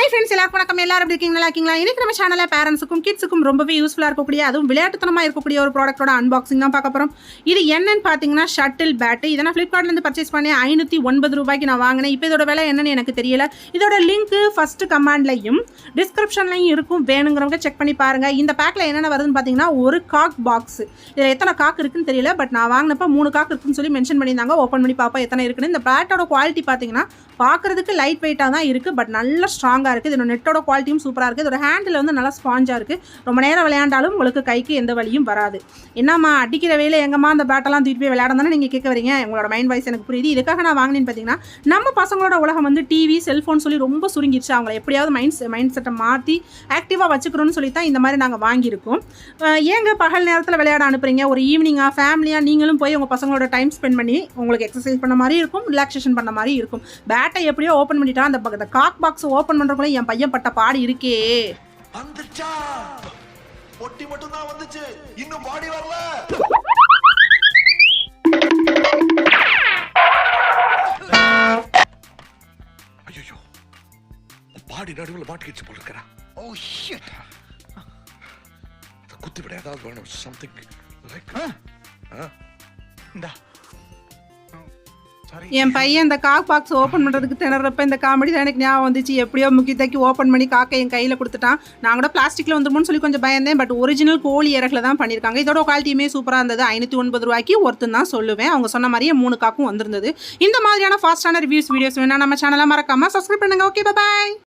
Hi friends எல்லாருக்கும் வணக்கம். எல்லாரும் எப்படி இருக்கீங்க? நல்லா இருக்கீங்களா? இன்றைக்கி நம்ம சேனலில் பேரண்ட்ஸுக்கும் கிட்ஸுக்கும் ரொம்பவே யூஸ்ஃபுல்லாக இருக்கக்கூடிய அதுவும் விளையாட்டுத்தனமாக இருக்கக்கூடிய ஒரு ப்ராடக்ட்டோட அன்பாக்சிங் தான் பார்க்க போகிறோம் இது என்னன்னு பார்த்தீங்கன்னா ஷட்டில் பேட்டு இதை நான் ஃப்ளிப்கார்ட்லேருந்து பர்ச்சேஸ் பண்ணி ஐநூற்றி ஒன்பது ரூபாய்க்கு நான் வாங்கினேன். இப்போ இதோட விலை என்னன்னு எனக்கு தெரியல. இதோட லிங்க்கு ஃபஸ்ட்டு கமாண்ட்லையும் டிஸ்கிரிப்ஷன்லையும் இருக்கும். வேணுங்கிறவங்க செக் பண்ணி பாருங்கள் இந்த பேக்கில் என்னென்ன வருதுன்னு பார்த்தீங்கன்னா ஒரு காக் பாக்ஸ் இதில் எத்தனை காக் இருக்குன்னு தெரியல. பட் நான் வாங்கினப்போ மூணு காக் இருக்குன்னு சொல்லி மென்ஷன் பண்ணியிருந்தாங்க. ஓப்பன் பண்ணி பார்ப்போம் எத்தனை இருக்குன்னு. இந்த பேட்டோட குவாலிட்டி பார்த்தீங்கன்னா பார்க்குறதுக்கு லைட் வெயிட்டாக தான் இருக்குது பட் நல்ல ஸ்ட்ராங்காக இருக்குது இதோட நெட்டோட குவாலிட்டியும் சூப்பராக இருக்குது இதோட ஹேண்டில் வந்து நல்லா ஸ்பாஞ்சாக இருக்குது ரொம்ப நேரம் விளையாண்டாலும் உங்களுக்கு கைக்கு எந்த வழியும் வராது. என்னம்மா அடிக்கிற வேலை எங்கம்மா அந்த பேட்டெல்லாம் தூக்கி போய் விளையாட நீங்கள் கேட்க வரீங்க? உங்களோட மைண்ட் வாய்ஸ் எனக்கு புரியுது. இதுக்காக நான் வாங்கினேன்னு பார்த்தீங்கன்னா நம்ம பசங்களோட உலகம் வந்து டிவி செல்ஃபோன் சொல்லி ரொம்ப சுருங்கிடுச்சு அவங்கள எப்படியாவது மைண்ட் மைண்ட் செட்டை மாற்றி ஆக்டிவாக வச்சுக்கிறோன்னு சொல்லி தான் இந்த மாதிரி நாங்கள் வாங்கியிருக்கோம். ஏங்க பகல் நேரத்தில் விளையாட அனுப்புறீங்க? ஒரு ஈவினிங்காக ஃபேமிலியாக நீங்களும் போய் உங்கள் பசங்களோட டைம் ஸ்பெண்ட் பண்ணி உங்களுக்கு எக்ஸசைஸ் பண்ண மாதிரி இருக்கும் ரிலாக்ஸேஷன் பண்ண மாதிரி இருக்கும். பேட்டை எப்படியோ ஓப்பன் பண்ணிட்டா அந்த காக் பாக்ஸ் ஓப்பன் பண்ணுற பண்ணுறக்குள்ள என் பையன் பட்ட பாடு இருக்கே. வந்துச்சா பொட்டி மட்டும் தான் வந்துச்சு. இன்னும் பாடி வரல. ஐயோ பாடி நடுவில் மாட்டிக்கிச்சு போல இருக்கிறா ஓ ஷிட் குத்தி விட ஏதாவது வேணும். சம்திங் லைக் இந்தா. என் பையன் இந்த காக் பாக்ஸ் ஓப்பன் பண்ணுறதுக்கு திணறப்ப இந்த காமெடி தான் எனக்கு ஞாபகம் வந்துச்சு. எப்படியோ முக்கி தக்கி ஓப்பன் பண்ணி காக்கை என் கையில் கொடுத்துட்டான். நான் கூட பிளாஸ்டிக்கில் வந்துருமோன்னு சொல்லி கொஞ்சம் பயந்தேன். பட் ஒரிஜினல் கோழி இறக்கில் தான் பண்ணியிருக்காங்க இதோட குவாலிட்டியுமே சூப்பராக இருந்தது. ஐநூற்றி ஒன்பது ரூபாய்க்கு ஒருத்தன் தான் சொல்லுவேன். அவங்க சொன்ன மாதிரியே மூணு காக்கும் வந்திருந்தது. இந்த மாதிரியான ஃபாஸ்ட்டான ரிவ்யூஸ் வீடியோஸ் வேணால் நம்ம சேனலை மறக்காமல் சப்ஸ்கிரைப் பண்ணுங்க. Okay bye